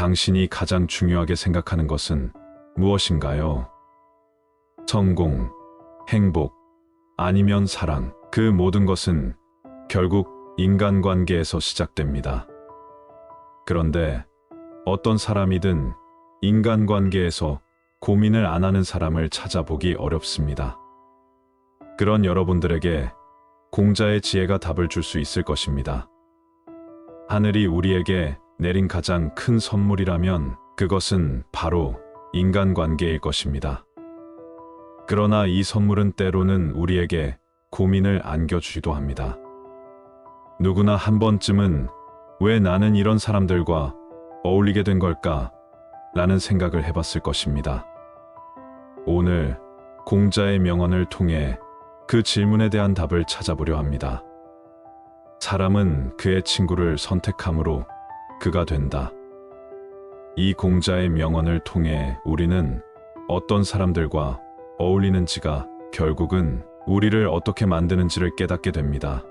당신이 가장 중요하게 생각하는 것은 무엇인가요? 성공, 행복, 아니면 사랑, 그 모든 것은 결국 인간관계에서 시작됩니다. 그런데 어떤 사람이든 인간관계에서 고민을 안 하는 사람을 찾아보기 어렵습니다. 그런 여러분들에게 공자의 지혜가 답을 줄 수 있을 것입니다. 하늘이 우리에게 내린 가장 큰 선물이라면 그것은 바로 인간관계일 것입니다. 그러나 이 선물은 때로는 우리에게 고민을 안겨주기도 합니다. 누구나 한 번쯤은 왜 나는 이런 사람들과 어울리게 된 걸까? 라는 생각을 해봤을 것입니다. 오늘 공자의 명언을 통해 그 질문에 대한 답을 찾아보려 합니다. 사람은 그의 친구를 선택함으로 그가 된다. 이 공자의 명언을 통해 우리는 어떤 사람들과 어울리는지가 결국은 우리를 어떻게 만드는지를 깨닫게 됩니다.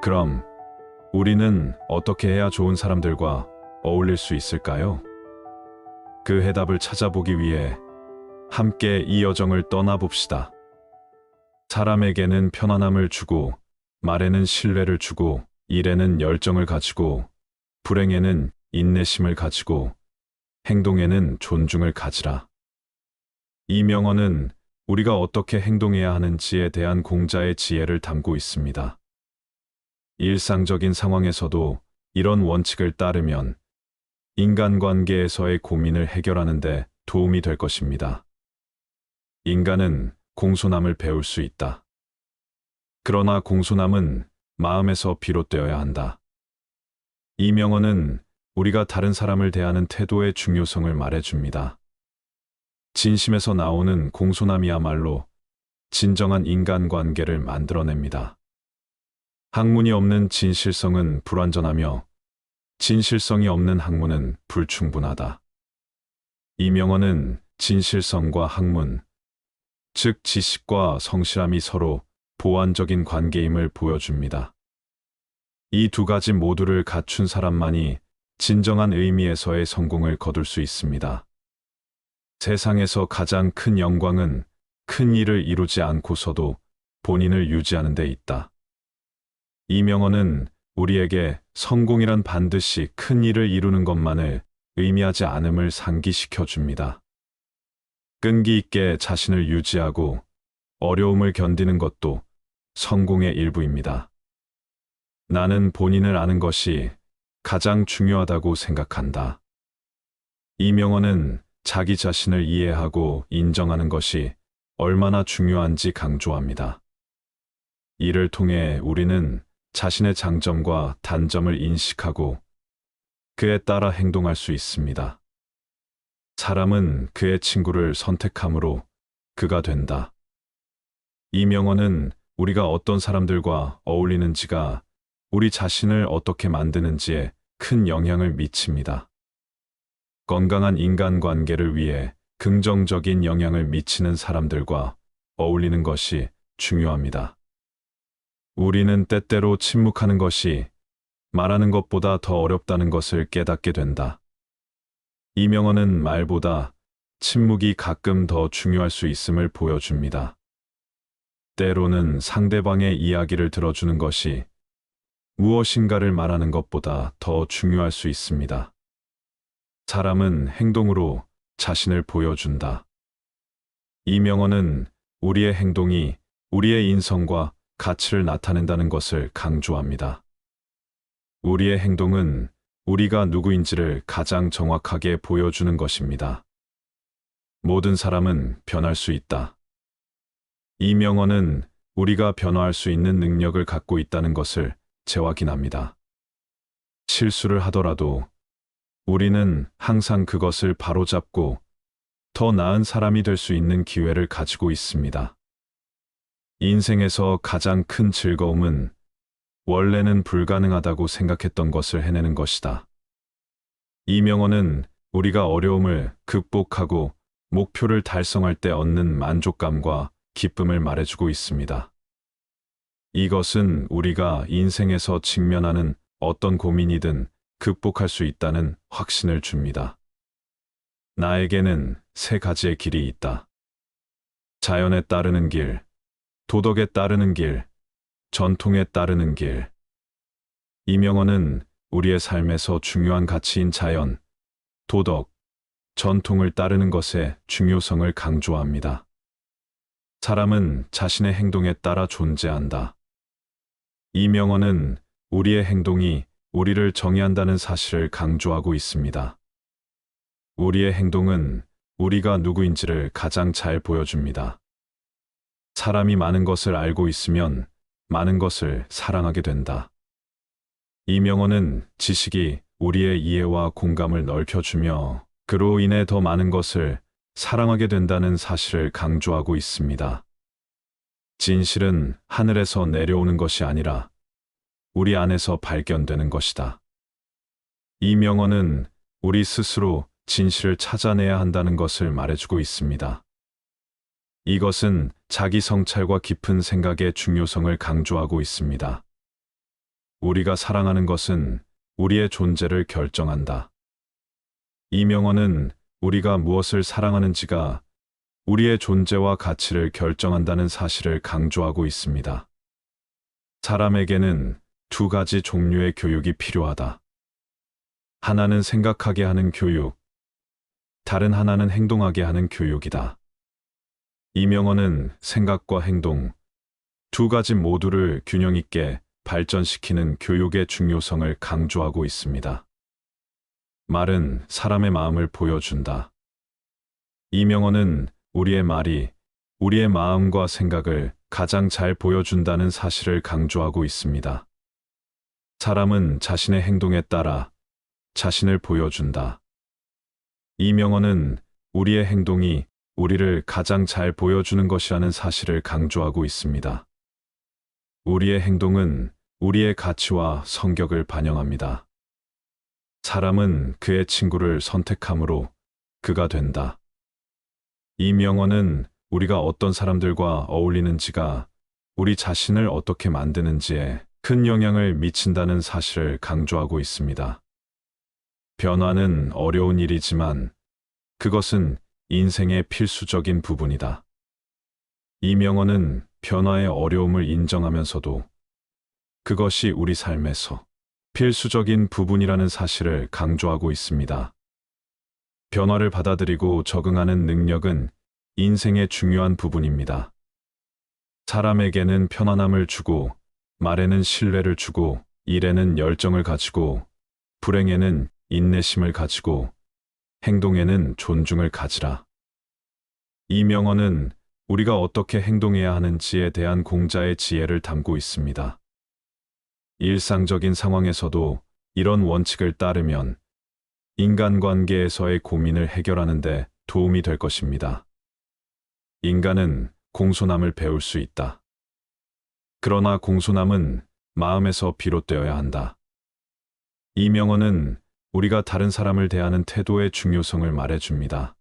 그럼 우리는 어떻게 해야 좋은 사람들과 어울릴 수 있을까요? 그 해답을 찾아보기 위해 함께 이 여정을 떠나봅시다. 사람에게는 편안함을 주고, 말에는 신뢰를 주고, 일에는 열정을 가지고, 불행에는 인내심을 가지고, 행동에는 존중을 가지라. 이 명언은 우리가 어떻게 행동해야 하는지에 대한 공자의 지혜를 담고 있습니다. 일상적인 상황에서도 이런 원칙을 따르면 인간관계에서의 고민을 해결하는데 도움이 될 것입니다. 인간은 공손함을 배울 수 있다. 그러나 공손함은 마음에서 비롯되어야 한다. 이 명언은 우리가 다른 사람을 대하는 태도의 중요성을 말해줍니다. 진심에서 나오는 공손함이야말로 진정한 인간관계를 만들어냅니다. 학문이 없는 진실성은 불완전하며 진실성이 없는 학문은 불충분하다. 이 명언은 진실성과 학문, 즉 지식과 성실함이 서로 보완적인 관계임을 보여줍니다. 이 두 가지 모두를 갖춘 사람만이 진정한 의미에서의 성공을 거둘 수 있습니다. 세상에서 가장 큰 영광은 큰 일을 이루지 않고서도 본인을 유지하는 데 있다. 이 명언은 우리에게 성공이란 반드시 큰 일을 이루는 것만을 의미하지 않음을 상기시켜 줍니다. 끈기 있게 자신을 유지하고 어려움을 견디는 것도 성공의 일부입니다. 나는 본인을 아는 것이 가장 중요하다고 생각한다. 이 명언은 자기 자신을 이해하고 인정하는 것이 얼마나 중요한지 강조합니다. 이를 통해 우리는 자신의 장점과 단점을 인식하고 그에 따라 행동할 수 있습니다. 사람은 그의 친구를 선택함으로 그가 된다. 이 명언은 우리가 어떤 사람들과 어울리는지가 우리 자신을 어떻게 만드는지에 큰 영향을 미칩니다. 건강한 인간관계를 위해 긍정적인 영향을 미치는 사람들과 어울리는 것이 중요합니다. 우리는 때때로 침묵하는 것이 말하는 것보다 더 어렵다는 것을 깨닫게 된다. 이 명언은 말보다 침묵이 가끔 더 중요할 수 있음을 보여줍니다. 때로는 상대방의 이야기를 들어주는 것이 무엇인가를 말하는 것보다 더 중요할 수 있습니다. 사람은 행동으로 자신을 보여준다. 이 명언은 우리의 행동이 우리의 인성과 가치를 나타낸다는 것을 강조합니다. 우리의 행동은 우리가 누구인지를 가장 정확하게 보여주는 것입니다. 모든 사람은 변할 수 있다. 이 명언은 우리가 변화할 수 있는 능력을 갖고 있다는 것을 재확인 합니다. 실수를 하더라도 우리는 항상 그것을 바로잡고 더 나은 사람이 될 수 있는 기회를 가지고 있습니다. 인생에서 가장 큰 즐거움은 원래는 불가능하다고 생각했던 것을 해내는 것이다. 이 명언은 우리가 어려움을 극복하고 목표를 달성할 때 얻는 만족감과 기쁨을 말해주고 있습니다. 이것은 우리가 인생에서 직면하는 어떤 고민이든 극복할 수 있다는 확신을 줍니다. 나에게는 세 가지의 길이 있다. 자연에 따르는 길, 도덕에 따르는 길, 전통에 따르는 길. 이명언은 우리의 삶에서 중요한 가치인 자연, 도덕, 전통을 따르는 것의 중요성을 강조합니다. 사람은 자신의 행동에 따라 존재한다. 이 명언은 우리의 행동이 우리를 정의한다는 사실을 강조하고 있습니다. 우리의 행동은 우리가 누구인지를 가장 잘 보여줍니다. 사람이 많은 것을 알고 있으면 많은 것을 사랑하게 된다. 이 명언은 지식이 우리의 이해와 공감을 넓혀주며 그로 인해 더 많은 것을 사랑하게 된다는 사실을 강조하고 있습니다. 진실은 하늘에서 내려오는 것이 아니라 우리 안에서 발견되는 것이다. 이 명언은 우리 스스로 진실을 찾아내야 한다는 것을 말해주고 있습니다. 이것은 자기 성찰과 깊은 생각의 중요성을 강조하고 있습니다. 우리가 사랑하는 것은 우리의 존재를 결정한다. 이 명언은 우리가 무엇을 사랑하는지가 우리의 존재와 가치를 결정한다는 사실을 강조하고 있습니다. 사람에게는 두 가지 종류의 교육이 필요하다. 하나는 생각하게 하는 교육, 다른 하나는 행동하게 하는 교육이다. 이 명언은 생각과 행동, 두 가지 모두를 균형 있게 발전시키는 교육의 중요성을 강조하고 있습니다. 말은 사람의 마음을 보여준다. 이 명언은 우리의 말이 우리의 마음과 생각을 가장 잘 보여준다는 사실을 강조하고 있습니다. 사람은 자신의 행동에 따라 자신을 보여준다. 이 명언은 우리의 행동이 우리를 가장 잘 보여주는 것이라는 사실을 강조하고 있습니다. 우리의 행동은 우리의 가치와 성격을 반영합니다. 사람은 그의 친구를 선택함으로 그가 된다. 이 명언은 우리가 어떤 사람들과 어울리는지가 우리 자신을 어떻게 만드는지에 큰 영향을 미친다는 사실을 강조하고 있습니다. 변화는 어려운 일이지만 그것은 인생의 필수적인 부분이다. 이 명언은 변화의 어려움을 인정하면서도 그것이 우리 삶에서 필수적인 부분이라는 사실을 강조하고 있습니다. 변화를 받아들이고 적응하는 능력은 인생의 중요한 부분입니다. 사람에게는 편안함을 주고, 말에는 신뢰를 주고, 일에는 열정을 가지고, 불행에는 인내심을 가지고, 행동에는 존중을 가지라. 이 명언은 우리가 어떻게 행동해야 하는지에 대한 공자의 지혜를 담고 있습니다. 일상적인 상황에서도 이런 원칙을 따르면 인간관계에서의 고민을 해결하는 데 도움이 될 것입니다. 인간은 공손함을 배울 수 있다. 그러나 공손함은 마음에서 비롯되어야 한다. 이 명언은 우리가 다른 사람을 대하는 태도의 중요성을 말해줍니다.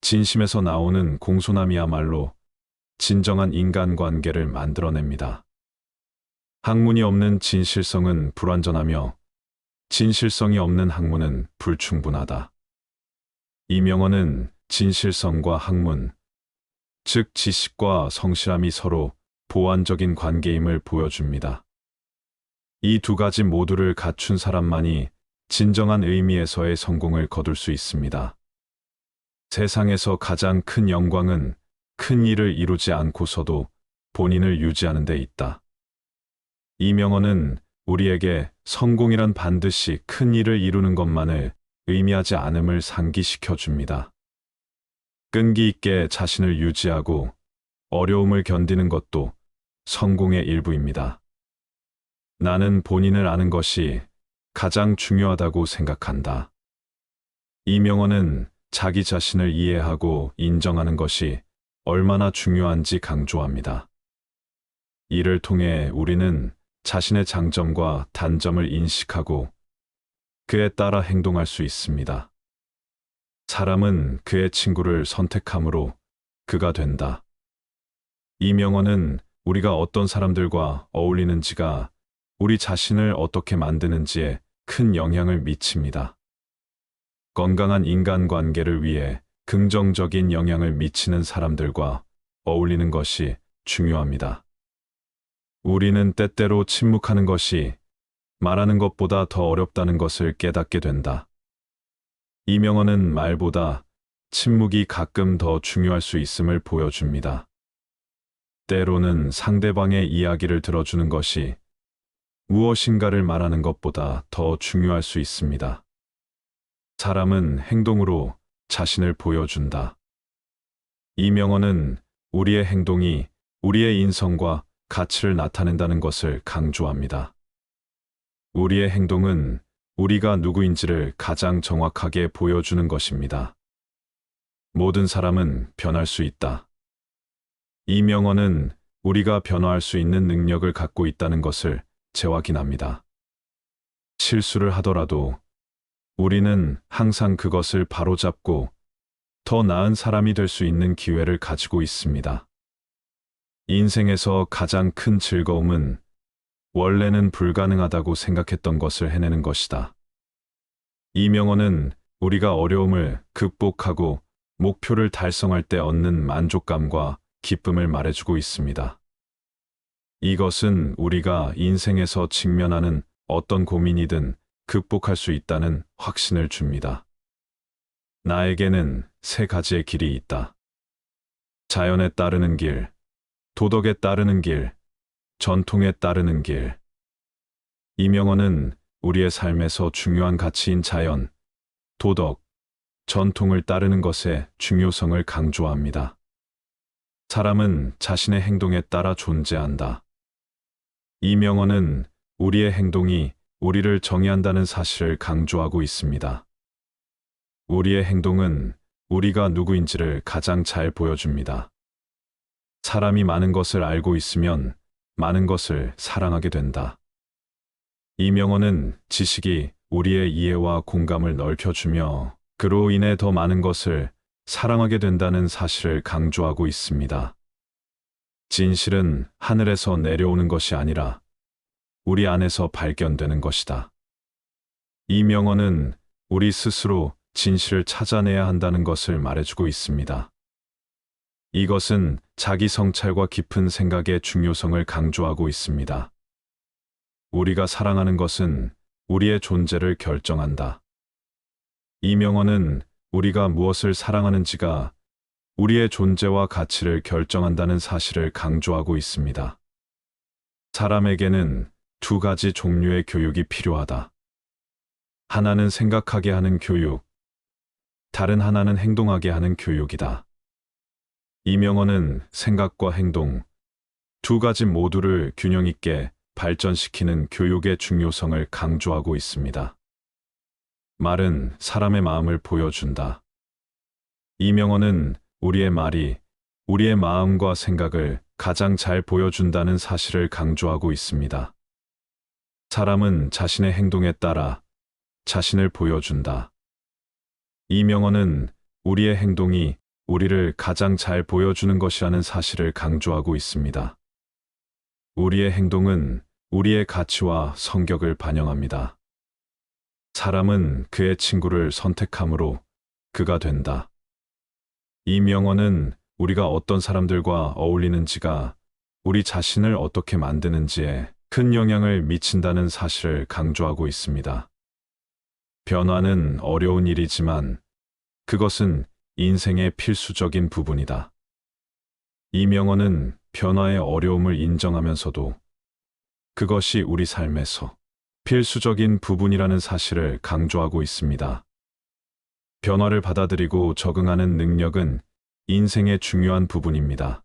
진심에서 나오는 공손함이야말로 진정한 인간관계를 만들어냅니다. 학문이 없는 진실성은 불완전하며 진실성이 없는 학문은 불충분하다. 이 명언은 진실성과 학문, 즉 지식과 성실함이 서로 보완적인 관계임을 보여줍니다. 이 두 가지 모두를 갖춘 사람만이 진정한 의미에서의 성공을 거둘 수 있습니다. 세상에서 가장 큰 영광은 큰 일을 이루지 않고서도 본인을 유지하는 데 있다. 이 명언은 우리에게 성공이란 반드시 큰 일을 이루는 것만을 의미하지 않음을 상기시켜 줍니다. 끈기 있게 자신을 유지하고 어려움을 견디는 것도 성공의 일부입니다. 나는 본인을 아는 것이 가장 중요하다고 생각한다. 이 명언은 자기 자신을 이해하고 인정하는 것이 얼마나 중요한지 강조합니다. 이를 통해 우리는 자신의 장점과 단점을 인식하고 그에 따라 행동할 수 있습니다. 사람은 그의 친구를 선택함으로 그가 된다. 이 명언은 우리가 어떤 사람들과 어울리는지가 우리 자신을 어떻게 만드는지에 큰 영향을 미칩니다. 건강한 인간관계를 위해 긍정적인 영향을 미치는 사람들과 어울리는 것이 중요합니다. 우리는 때때로 침묵하는 것이 말하는 것보다 더 어렵다는 것을 깨닫게 된다. 이명언은 말보다 침묵이 가끔 더 중요할 수 있음을 보여줍니다. 때로는 상대방의 이야기를 들어주는 것이 무엇인가를 말하는 것보다 더 중요할 수 있습니다. 사람은 행동으로 자신을 보여준다. 이명언은 우리의 행동이 우리의 인성과 가치를 나타낸다는 것을 강조합니다. 우리의 행동은 우리가 누구인지를 가장 정확하게 보여주는 것입니다. 모든 사람은 변할 수 있다. 이 명언은 우리가 변화할 수 있는 능력을 갖고 있다는 것을 재확인합니다. 실수를 하더라도 우리는 항상 그것을 바로잡고 더 나은 사람이 될 수 있는 기회를 가지고 있습니다. 인생에서 가장 큰 즐거움은 원래는 불가능하다고 생각했던 것을 해내는 것이다. 이명언은 우리가 어려움을 극복하고 목표를 달성할 때 얻는 만족감과 기쁨을 말해주고 있습니다. 이것은 우리가 인생에서 직면하는 어떤 고민이든 극복할 수 있다는 확신을 줍니다. 나에게는 세 가지의 길이 있다. 자연에 따르는 길, 도덕에 따르는 길, 전통에 따르는 길. 이명언은 우리의 삶에서 중요한 가치인 자연, 도덕, 전통을 따르는 것의 중요성을 강조합니다. 사람은 자신의 행동에 따라 존재한다. 이명언은 우리의 행동이 우리를 정의한다는 사실을 강조하고 있습니다. 우리의 행동은 우리가 누구인지를 가장 잘 보여줍니다. 사람이 많은 것을 알고 있으면 많은 것을 사랑하게 된다. 이 명언은 지식이 우리의 이해와 공감을 넓혀주며 그로 인해 더 많은 것을 사랑하게 된다는 사실을 강조하고 있습니다. 진실은 하늘에서 내려오는 것이 아니라 우리 안에서 발견되는 것이다. 이 명언은 우리 스스로 진실을 찾아내야 한다는 것을 말해주고 있습니다. 이것은 자기 성찰과 깊은 생각의 중요성을 강조하고 있습니다. 우리가 사랑하는 것은 우리의 존재를 결정한다. 이 명언은 우리가 무엇을 사랑하는지가 우리의 존재와 가치를 결정한다는 사실을 강조하고 있습니다. 사람에게는 두 가지 종류의 교육이 필요하다. 하나는 생각하게 하는 교육, 다른 하나는 행동하게 하는 교육이다. 이명언은 생각과 행동, 두 가지 모두를 균형 있게 발전시키는 교육의 중요성을 강조하고 있습니다. 말은 사람의 마음을 보여준다. 이명언은 우리의 말이 우리의 마음과 생각을 가장 잘 보여준다는 사실을 강조하고 있습니다. 사람은 자신의 행동에 따라 자신을 보여준다. 이 명언은 우리의 행동이 우리를 가장 잘 보여주는 것이라는 사실을 강조하고 있습니다. 우리의 행동은 우리의 가치와 성격을 반영합니다. 사람은 그의 친구를 선택함으로 그가 된다. 이 명언은 우리가 어떤 사람들과 어울리는지가 우리 자신을 어떻게 만드는지에 큰 영향을 미친다는 사실을 강조하고 있습니다. 변화는 어려운 일이지만 그것은 인생의 필수적인 부분이다. 이 명언은 변화의 어려움을 인정하면서도 그것이 우리 삶에서 필수적인 부분이라는 사실을 강조하고 있습니다. 변화를 받아들이고 적응하는 능력은 인생의 중요한 부분입니다.